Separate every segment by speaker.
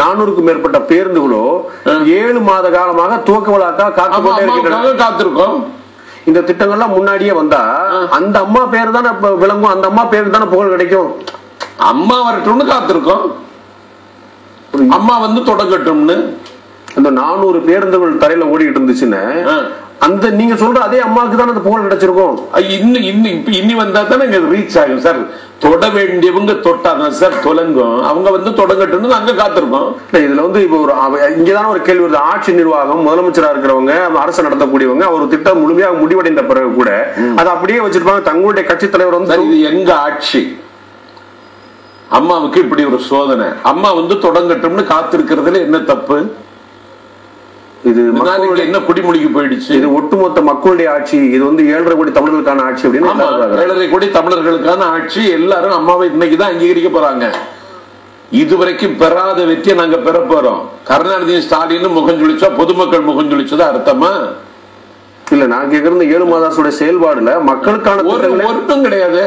Speaker 1: நானூறுக்கும் மேற்பட்ட பேருந்துகளோ ஏழு மாத காலமாக துவக்க விழாக்கா காத்து
Speaker 2: ஆமா
Speaker 1: கொண்டே இருக்கின்றன.
Speaker 2: அம்மாவுக்காக காத்திருக்கோம்.
Speaker 1: இந்த திட்டங்கள்லாம் முன்னாடியே வந்தா அந்த அம்மா பேர் தானே விளங்கும் அந்த அம்மா பேருக்கு தானே புகழ் கிடைக்கும்.
Speaker 2: அம்மா வரட்டும்னு காத்திருக்கோம். அம்மா வந்து தொடங்கட்டும்னு
Speaker 1: அந்த நானூறு பேருந்துகள் தரையில ஓடிட்டு இருந்துச்சுன்னு. அந்த நீங்க சொல்ற அதே அம்மாவுக்கு தானே அந்த புகழ் கிடைச்சிருக்கும்.
Speaker 2: இன்னும் இன்னும் இப்ப இனி வந்தா தானே இங்க ரீச் ஆகும் சார் தொட வேண்டியவங்க தொட்டாதான் சார் தொலங்கும். அவங்க வந்து தொடங்கட்டும்னு நாங்க காத்திருக்கோம்.
Speaker 1: இதுல வந்து இப்போ ஒரு இங்கதான ஒரு கேள்வி வருது. ஆட்சி நிர்வாகம் முதலமைச்சரா இருக்கிறவங்க அரசு நடத்தக்கூடியவங்க ஒரு திட்டம் முழுமையாக முடிவடைந்த பிறகு கூட அதை அப்படியே வச்சிருப்பாங்க. தங்களுடைய கட்சி தலைவர் வந்து
Speaker 2: இது எங்க ஆட்சி? அம்மாவுக்கு இப்படி ஒரு சோதனை. அம்மா வந்து தொடங்கட்டும்னு காத்திருக்கிறதுல என்ன தப்பு?
Speaker 1: இது மக்களுடைய
Speaker 2: என்ன குடிமொழிக்கு போயிடுச்சு?
Speaker 1: இது ஒட்டுமொத்த மக்களுடைய ஆட்சி இது வந்து ஏழரை கோடி தமிழர்களுக்கான ஆட்சி அப்படின்னு
Speaker 2: ஏழரை கோடி தமிழர்களுக்கான ஆட்சி. எல்லாரும் அம்மாவை இன்னைக்கு தான் அங்கீகரிக்க போறாங்க. இதுவரைக்கும் பெறாத வெற்றியை நாங்க பெற போறோம். கருணாநிதி ஸ்டாலின் முகஞ்சொலிச்சா பொதுமக்கள் முகஞ்சொலிச்சதா அர்த்தமா?
Speaker 1: இல்ல நான் கேக்குறது ஏழு மாதாசுடைய செயல்பாடுல மக்களுக்கான
Speaker 2: ஒரு ஒருத்தம் கிடையாது.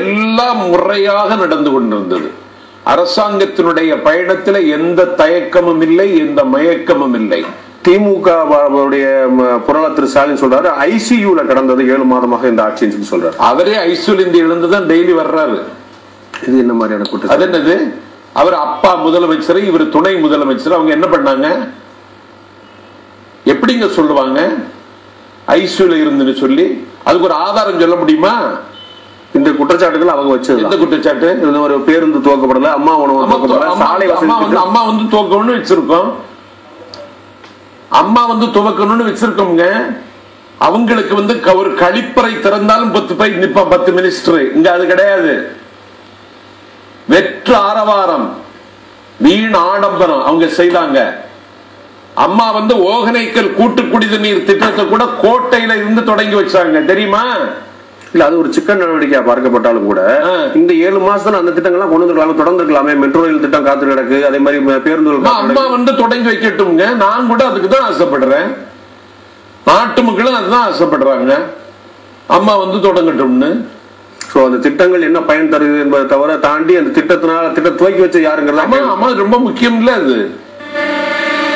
Speaker 2: எல்லாம் முறையாக நடந்து கொண்டிருந்தது. அரசாங்கத்தினுடைய பயணத்துல எந்த தயக்கமும் இல்லை எந்த மயக்கமும் இல்லை.
Speaker 1: திமுக உடைய புரள திரு ஸ்டாலின் சொல்றாரு ஐசியூல கடந்தது ஏழு மாதமாக இந்த ஆட்சின்னு சொல்லி சொல்றாரு.
Speaker 2: அவரே ஐசூல் இருந்து எழுந்துதான் டெய்லி வர்றாரு.
Speaker 1: இது என்ன மாதிரியான குற்றம்
Speaker 2: அது என்னது? அவர் அப்பா முதலமைச்சர் இவர் துணை முதலமைச்சர் அவங்க என்ன பண்ணாங்க? எப்படிங்க சொல்லுவாங்க? ஐசியூல இருந்துன்னு சொல்லி அதுக்கு ஒரு ஆதாரம் சொல்ல முடியுமா?
Speaker 1: இந்த குற்றச்சாட்டுகள் அவங்க வச்சது
Speaker 2: எந்த குற்றச்சாட்டு
Speaker 1: இந்த ஒரு பேருந்து துவக்கப்படல அம்மா உணவு துவக்கப்படல சாலை வசதி
Speaker 2: அம்மா வந்து துவக்கணும்னு வச்சிருக்கோம். அம்மா வந்து துவக்கணும்னு வச்சிருக்கோங்க அவங்களுக்கு வந்து ஒரு கழிப்பறை திறந்தாலும் பத்து பேர் நிப்பான் பத்து மினிஸ்டர். இங்க அது கிடையாது. வெற்று ஆரவாரம் வீண் ஆடம்பரம் அவங்க செய்தாங்க. அம்மா வந்து ஓகனைக்கல் கூட்டு குடிநீர் திட்டத்தை கூட கோட்டையில இருந்து தொடங்கி வச்சாங்க. தெரியுமா?
Speaker 1: இல்ல அது ஒரு சிக்கன் நடவடிக்கையா பார்க்கப்பட்டாலும் கூட. இந்த ஏழு மாசத்துல அந்த திட்டங்கள்லாம் கொண்டு வந்துருக்கலாமே தொடர்ந்து இருக்கலாமே மெட்ரோ ரயில் திட்டம் காத்து கிடக்கு அதே மாதிரி பேருந்துகள்
Speaker 2: அம்மா. வந்து தொடங்கி வைக்கட்டும்ங்க. நான் கூட அதுக்கு தான் ஆசைப்படுறேன். நாட்டு மக்களும் அதுதான் ஆசைப்படுறாங்க. அம்மா வந்து தொடங்கட்டும்னு.
Speaker 1: சோ அந்த திட்டங்கள் என்ன பயன் தருது என்பதை தவிர தாண்டி அந்த திட்டத்தினால திட்டம் துவக்கி வச்ச யாருங்கிறதா
Speaker 2: ரொம்ப முக்கியம் இல்ல அது.